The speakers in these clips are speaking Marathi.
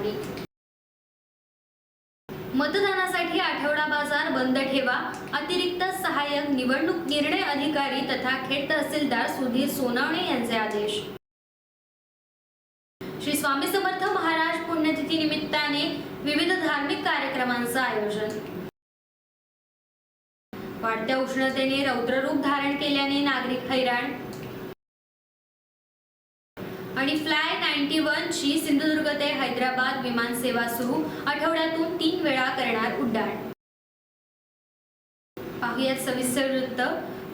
महत्त्वाच्या मतदानासाठी आठवडा बाजार बंद ठेवा. अतिरिक्त सहाय्यक निवडणूक निर्णय अधिकारी तथा खेड तहसीलदार सुधीर सोनावणे यांचे आदेश. श्री स्वामी समर्थ महाराज पुण्यतिथी निमित्ताने विविध धार्मिक कार्यक्रमांचं आयोजन. वाढत्या उष्णतेने रौद्ररूप धारण केल्याने नागरिक हैराण. आणि फ्लाय नाईन्टी वनची सिंधुदुर्ग ते हैदराबाद विमान सेवा सुरू. आठवड्यातून तीन वेळा करणार उड्डाण. पाहुयात सविस्तर वृत्त.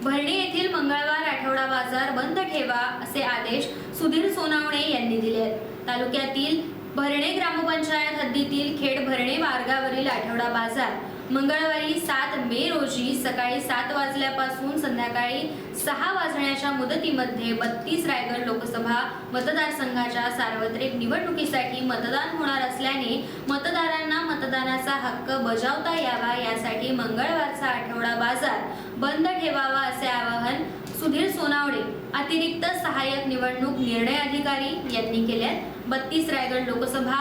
भरणे येथील मंगळवार आठवडा बाजार बंद ठेवा असे आदेश सुधीर सोनावणे यांनी दिले आहेत तालुक्यातील भरणे ग्रामपंचायत हद्दीतील खेड भरणे मार्गावरील आठवडा बाजार. मंगळवारी सात मे रोजी सकाळी सात वाजल्यापासून संध्याकाळी सहा वाजण्याच्या मुदतीमध्ये बत्तीस रायगड लोकसभा मतदारसंघाच्या सार्वत्रिक निवडणुकीसाठी मतदान होणार असल्याने मतदारांना मतदानाचा हक्क बजावता यावा यासाठी मंगळवारचा आठवडा बाजार बंद ठेवावा असे आवाहन सुधीर सोनावडे अतिरिक्त सहाय्यक निवडणूक निर्णय अधिकारी यांनी केले बत्तीस रायगड लोकसभा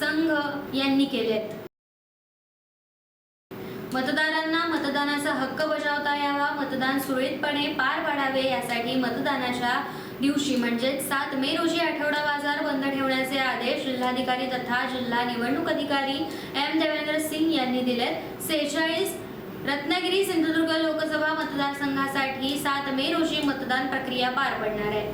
संघ यांनी केलेत. मतदारांना मतदानाचा हक्क बजावता यावा मतदान सुरळीतपणे पार पाडावे यासाठी मतदानाच्या दिवशी म्हणजेच सात मे रोजी आठवडा बाजार बंद ठेवण्याचे आदेश जिल्हाधिकारी तथा जिल्हा निवडणूक अधिकारी एम देवेंद्र सिंग यांनी दिलेत. सेहेचाळीस रत्नागिरी सिंधुदुर्ग लोकसभा मतदारसंघासाठी सात मे रोजी मतदान प्रक्रिया पार पडणार आहे.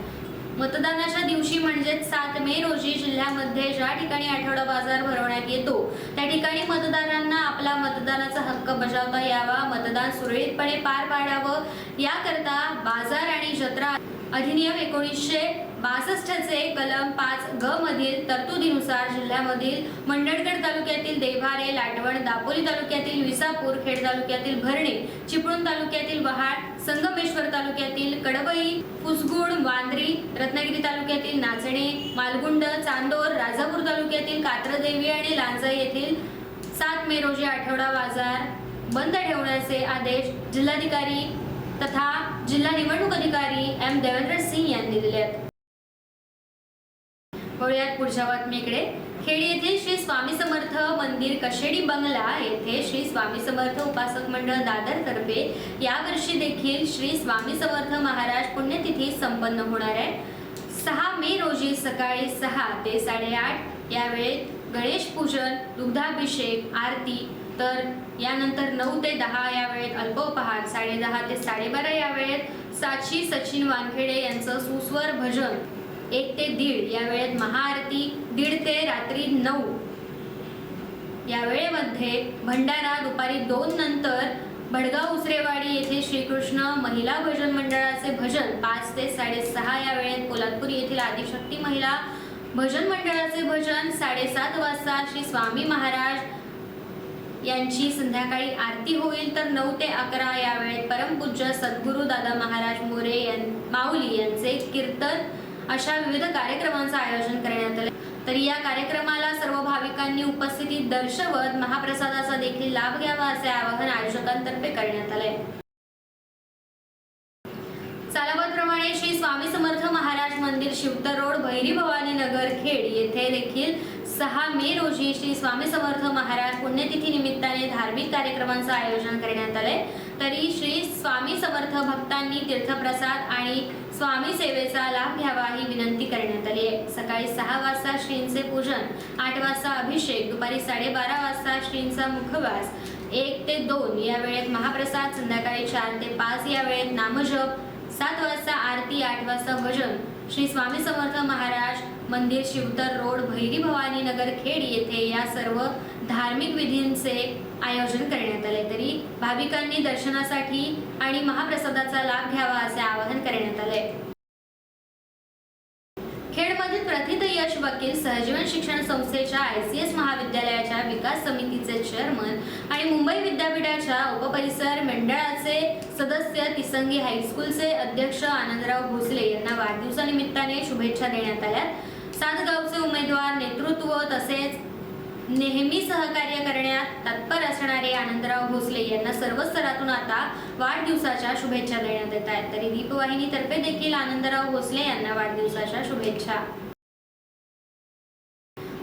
मतदानाच्या दिवशी म्हणजेच सात मे रोजी जिल्ह्यामध्ये ज्या ठिकाणी आठवडा बाजार भरवण्यात येतो त्या ठिकाणी मतदारांना आपला मतदानाचा हक्क बजावता यावा मतदान सुरळीतपणे पार पाडावं. याकरता बाजार आणि जत्रा अधिनियम एकोणीसशे बासष्टचे कलम पाच ग मधील तरतुदीनुसार जिल्ह्यामधील मंडणगड तालुक्यातील देवारे लाटवण दापोली तालुक्यातील विसापूर खेड तालुक्यातील भरणे चिपळूण तालुक्यातील वहाड संगमेश्वर तालुक्यातील कडबई कुसगुड वांद्री रत्नागिरी तालुक्यातील नाचणे मालगुंड चांदोर राजापूर तालुक्यातील कात्रदेवी आणि लांजा येथील सात मे रोजी आठवडा बाजार बंद ठेवण्याचे आदेश जिल्हाधिकारी तथा जिल्हा निवडणूक अधिकारी एम देवेंद्र सिंग यांनी दिले आहेत. वळूयात पुढच्या बातमीकडे. खेड येथे श्री स्वामी समर्थ मंदिर कशेडी बंगला येथे श्री स्वामी समर्थ उपासक मंडळ दादर तर्फे यावर्षी देखील श्री स्वामी समर्थ महाराज पुण्यतिथी संपन्न होणार आहे. सहा मे रोजी सकाळी सहा ते साडेआठ या वेळेत गणेश पूजन दुग्धाभिषेक आरती तर यानंतर नऊ ते दहा या वेळेत अल्पोपहार साडेदहा ते साडेबारा या वेळेत साची सचिन वानखेडे यांचं सुस्वर भजन एक ते दीड. या वेळेत महाआरती दीड ते रात्री नऊ. या वेळेमध्ये भंडारा दुपारी दोन नंतर भडगाव उसरेवाडी येथे श्रीकृष्ण महिला भजन मंडळाचे भजन पाच ते साडेसहा या वेळेत पोलादपूर येथील आदिशक्ती महिला भजन मंडळाचे भजन साडेसात वाजता श्री स्वामी महाराज यांची संध्याकाळी आरती होईल तर नऊ ते अकरा या वेळेत परमपूज्य सद्गुरू दादा महाराज मोरे यां माऊली यांचे कीर्तन अशा विविध कार्यक्रमांचं आयोजन करण्यात आलं. तर या कार्यक्रमाला सर्व भाविकांनी उपस्थिती दर्शवत महाप्रसादाचा देखील लाभ घ्यावा असे आवाहन आयोजकांतर्फे करण्यात आले चालाबादप्रमाणे श्री स्वामी समर्थ महाराज मंदिर शिवतर रोड भैरी भवानी नगर खेड. येथे देखील सहा मे रोजी श्री स्वामी समर्थ महाराज पुण्यतिथी निमित्ताने धार्मिक कार्यक्रमांचं आयोजन करण्यात आले तरी श्री स्वामी समर्थ भक्तांनी तीर्थप्रसाद आणि स्वामी सेवेचा लाभ घ्यावा ही विनंती करण्यात आली आहे. सकाळी सहा वाजता श्रींचे पूजन आठ वाजता अभिषेक दुपारी साडेबारा वाजता श्रींचा मुखवास एक ते दोन या वेळेत महाप्रसाद संध्याकाळी चार ते पाच या वेळेत नामजप सात वाजता आरती आठ वाजता भजन. श्री स्वामी समर्थ महाराज मंदिर शिवतर रोड भैरी भवानी नगर खेड येथे या सर्व धार्मिक विधींचे आयोजन करण्यात आले. तरी भाविकांनी दर्शनासाठी आणि महाप्रसादाचा लाभ घ्यावा असे आवाहन करण्यात आले. खेडमधील प्रथित यश वकील सहजीवन शिक्षण संस्थेच्या आय सी एस महाविद्यालयाच्या विकास समितीचे चेअरमन आणि मुंबई विद्यापीठाच्या उपपरिसर मंडळाचे सदस्य तिसंगी हायस्कूलचे अध्यक्ष आनंदराव भोसले यांना वाढदिवसानिमित्ताने शुभेच्छा देण्यात आल्या. सातगावचे उमेदवार नेतृत्व तसेच नेहमी सहकार्य करण्यात तत्पर असणारे आनंदराव भोसले यांना सर्व स्तरातून आता वाढदिवसाच्या शुभेच्छा देण्यात येत आहेत. तरी दीपवाहिनीतर्फे देखील आनंदराव भोसले यांना वाढदिवसाच्या शुभेच्छा.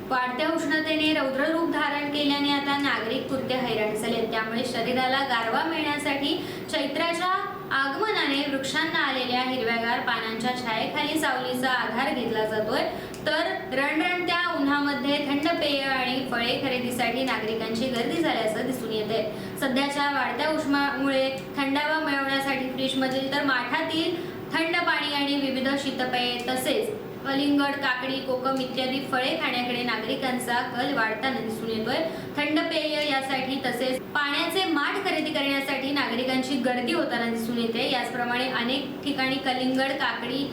वाढत्या उष्णतेने रौद्ररूप धारण केल्याने आता नागरिक कृत्य हैराण झाले त्यामुळे शरीराला गारवा मिळण्यासाठी चैत्राच्या आगमनाने वृक्षांना आलेल्या हिरव्यागार पानांच्या छायेखाली सावलीचा आधार घेतला जातोय. तर रणरणत्या उन्हामध्ये थंड पेय आणि फळे खरेदीसाठी नागरिकांची गर्दी झाल्याचं दिसून येते सध्याच्या वाढत्या उष्मामुळे थंडावा मिळवण्यासाठी फ्रीजमधील तर माठातील थंड पाणी आणि विविध शीतपेये तसेच कलिंगड काकडी कोकम इत्यादी फळे खाण्याकडे नागरिकांचा कल वाढताना दिसून येतोय. थंड पेय यासाठी तसेच पाण्याचे माठ खरेदी करण्यासाठी नागरिकांची गर्दी होताना दिसून येते. याचप्रमाणे अनेक ठिकाणी कलिंगड काकडी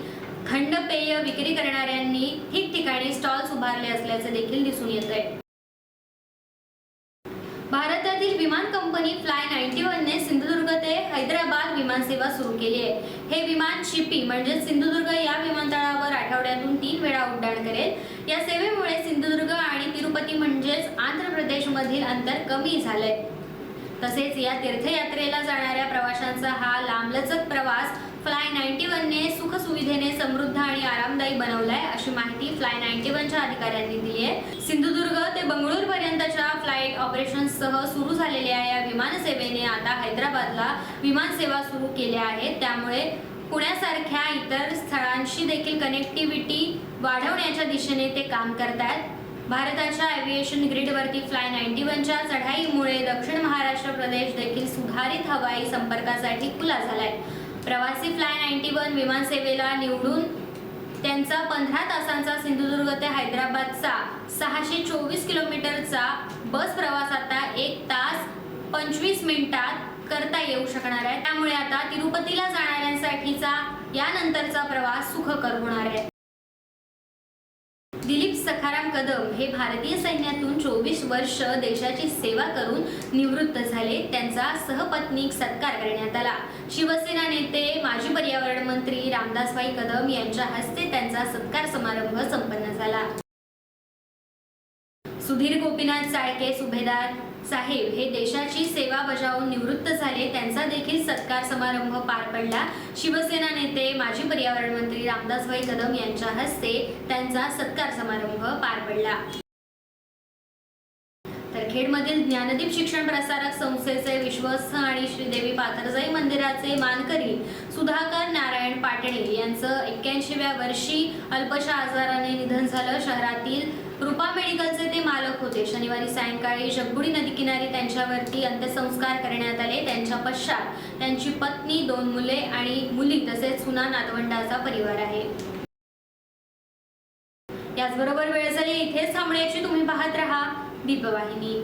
थंड पेय विक्री करणाऱ्यांनी ठिकठिकाणी स्टॉल्स उभारले असल्याचे देखील दिसून येत आहे भारतातील विमान कंपनी फ्लाय नाईन्टी वनने सिंधुदुर्ग ते हैदराबाद विमानसेवा सुरू केली आहे. हे विमान शिपी म्हणजे सिंधुदुर्ग या विमान आठवड्यातून तीन वेळा उड्डाण करेल. या सेवेमुळे सिंधुदुर्ग आणि तिरुपती म्हणजेच आंध्र प्रदेशमधील अंतर कमी झालंय. तसेच या तीर्थयात्रेला जाणाऱ्या प्रवाशांचा हा लांबलचक प्रवास फ्लाय नाईन्टी वनने सुखसुविधेने समृद्ध आणि आरामदायी बनवलाय अशी माहिती फ्लाय नाईन्टी वनच्या अधिकाऱ्यांनी दिली आहे सिंधुदुर्ग ते बंगळूर पर्यंतच्या फ्लाईट ऑपरेशनसह सुरू झालेल्या या विमानसेवेने आता हैदराबादला विमानसेवा सुरू केल्या आहेत. त्यामुळे पुण्यासारख्या इतर स्थळांशी देखील कनेक्टिव्हिटी वाढवण्याच्या दिशेने ते काम करतात भारताच्या एव्हिएशन ग्रिडवरती फ्लाय नाईन्टी वनच्या चढाईमुळे दक्षिण महाराष्ट्र प्रदेश देखील सुधारित हवाई संपर्कासाठी खुला झालाय. प्रवासी फ्लाय नाईन्टी वन विमानसेवेला निवडून त्यांचा पंधरा तासांचा सिंधुदुर्ग ते हैदराबादचा सहाशे चोवीस किलोमीटरचा बस प्रवास आता एक तास पंचवीस मिनिटात करता येऊ शकणार आहे. त्यामुळे आता तिरुपतीला जाणाऱ्यांसाठीचा यानंतरचा प्रवास सुखकर होणार आहे. दिलीप सखाराम कदम हे भारतीय सैन्यातून चोवीस वर्ष देशाची सेवा करून निवृत्त झाले. त्यांचा सहपत्नीक सत्कार करण्यात आला. शिवसेना नेते माजी पर्यावरण मंत्री रामदासभाई कदम यांच्या हस्ते त्यांचा सत्कार समारंभ संपन्न झाला. सुधीर गोपीनाथ चाळके सुभेदार साहेब हे देशाची सेवा बजावून निवृत्त झाले. त्यांचा देखील सत्कार समारंभ पार पडला. शिवसेना नेते माजी पर्यावरण मंत्री रामदासभाई कदम यांच्या हस्ते त्यांचा सत्कार समारंभ पार पडला. खेडमधील ज्ञानदीप शिक्षण प्रसारक संस्थेचे विश्वस्त आणि श्रीदेवी पाथरजाई मंदिराचे मानकरी सुधाकर नारायण पाटणे यांचं एक्क्याऐंशीव्या वर्षी अल्पशा आजाराने निधन झालं. शहरातील रुपा मेडिकलचे ते मालक होते. शनिवारी सायंकाळी जगबुडी नदीकिनारी त्यांच्यावरती अंत्यसंस्कार करण्यात आले. त्यांच्या पश्चात त्यांची पत्नी दोन मुले आणि मुली तसेच सुना नातवंडाचा परिवार आहे. याचबरोबर वेळ झाली. इथेच थांबण्याची तुम्ही पाहत राहा. दीपवाहिनी